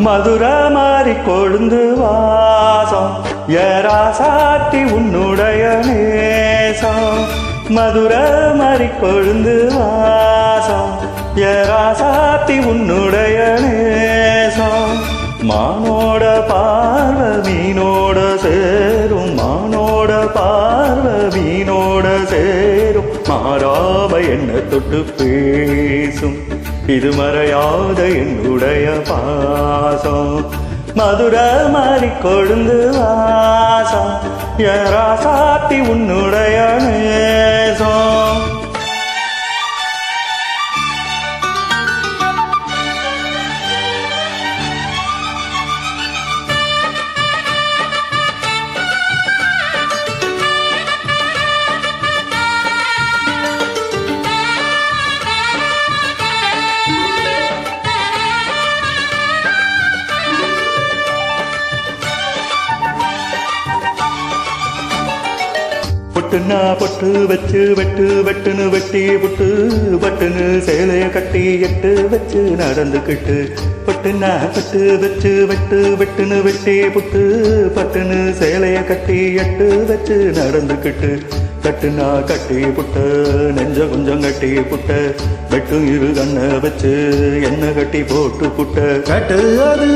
மதுர மாறி கொழுந்து வாசம். ஏராசாத்தி உன்னுடைய நேசம். மதுர மாறி கொழுந்து வாசம். ஏராசாத்தி உன்னுடைய நேசம். மானோட பார்வை மீனோட சேரும். மானோட பார்வை மீனோட சேரும். மாறாம என்ன தொட்டு பேசும். இது மறையாத என்னுடைய பாசம். மதுர மாறி கொழுந்து வாசம். யாராசாத்தி உன்னுடைய நேசம். பொட்டுன்னா பொட்டு வச்சு வெட்டு வெட்டுன்னு வெட்டி புட்டு பட்டுன்னு சேலைய கட்டி எட்டு வச்சு நடந்துக்கிட்டு. பொட்டுன்னா பட்டு வச்சு வெட்டு வெட்டுன்னு வெட்டி புட்டு பட்டுன்னு சேலைய கட்டி எட்டு வச்சு நடந்துக்கிட்டு. கட்டுனா கட்டி புட்டு நெஞ்ச கொஞ்சம் கட்டி புட்ட வெட்டும் இரு கண்ணை வச்சு எண்ணெய் கட்டி போட்டு புட்ட. கட்டு அது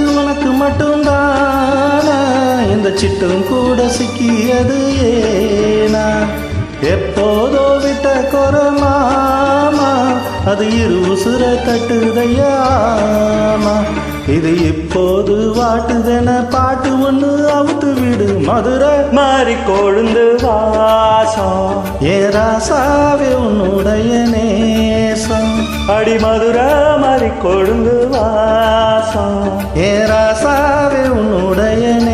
இந்த சிட்டும் கூட சிக்கியது ஏனா? எப்போதோ விட்ட கொரமாமா அது இரு உசுர தட்டுதையாமா இது இப்போது வாட்டுதென பாட்டு ஒன்று அவுத்து விடு மதுரை மாறி கொழுந்து வாசம். ஏ ராசாவே உன்னுடைய நேசம். அடி மதுரை மாறி கொழுந்து வாசம். ஏ ராசாவே உன்னுடைய நேசம்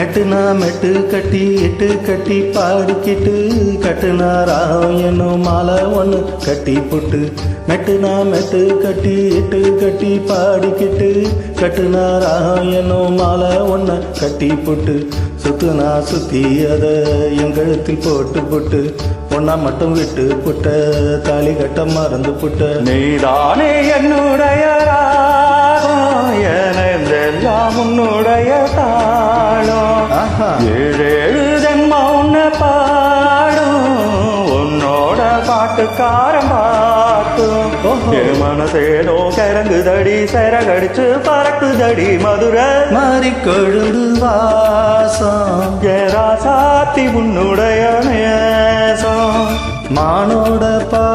மெட்டுனா மெட்டு கட்டி எட்டு கட்டி பாடிக்கிட்டு கட்டுனா ராகம் என்னும் மாலை ஒன்று கட்டி புட்டு. மெட்டுனா மெட்டு கட்டி எட்டு கட்டி பாடிக்கிட்டு கட்டுனா ராகம் என்னும் மாலை ஒன்று கட்டி புட்டு. சுத்துனா சுத்தி அதை எங்கழுத்தில் போட்டு புட்டு. ஒன்னா மட்டும் விட்டு புட்ட தாலி கட்ட மறந்து புட்ட. நீதானே என்னுடைய ராகம் எனதெல்லாம் உன்னுடைய தான் ஏழேழு ஜென்மம் உன்னை பாடும் உன்னோட பாட்டுக்காரன் பாட்டும். என் மனசேதோ கரங்குதடி சரகடிச்சு பறக்குதடி மதுரை மாறி கொழுந்து வாசம். ஏராசாத்தி உன்னுடைய நேசம். மானோட பார்வை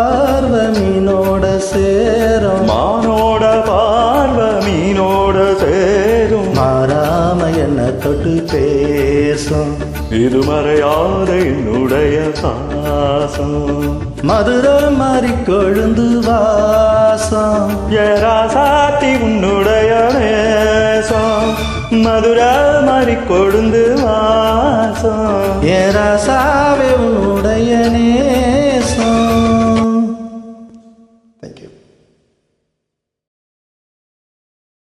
மறையாத என்னுடைய பாசம். மதுரை மாறி கொழுந்து வாசம். ஏராசாத்தி உன்னுடைய நேசம். மதுரை மாறி கொழுந்து வாசம். உன்னுடைய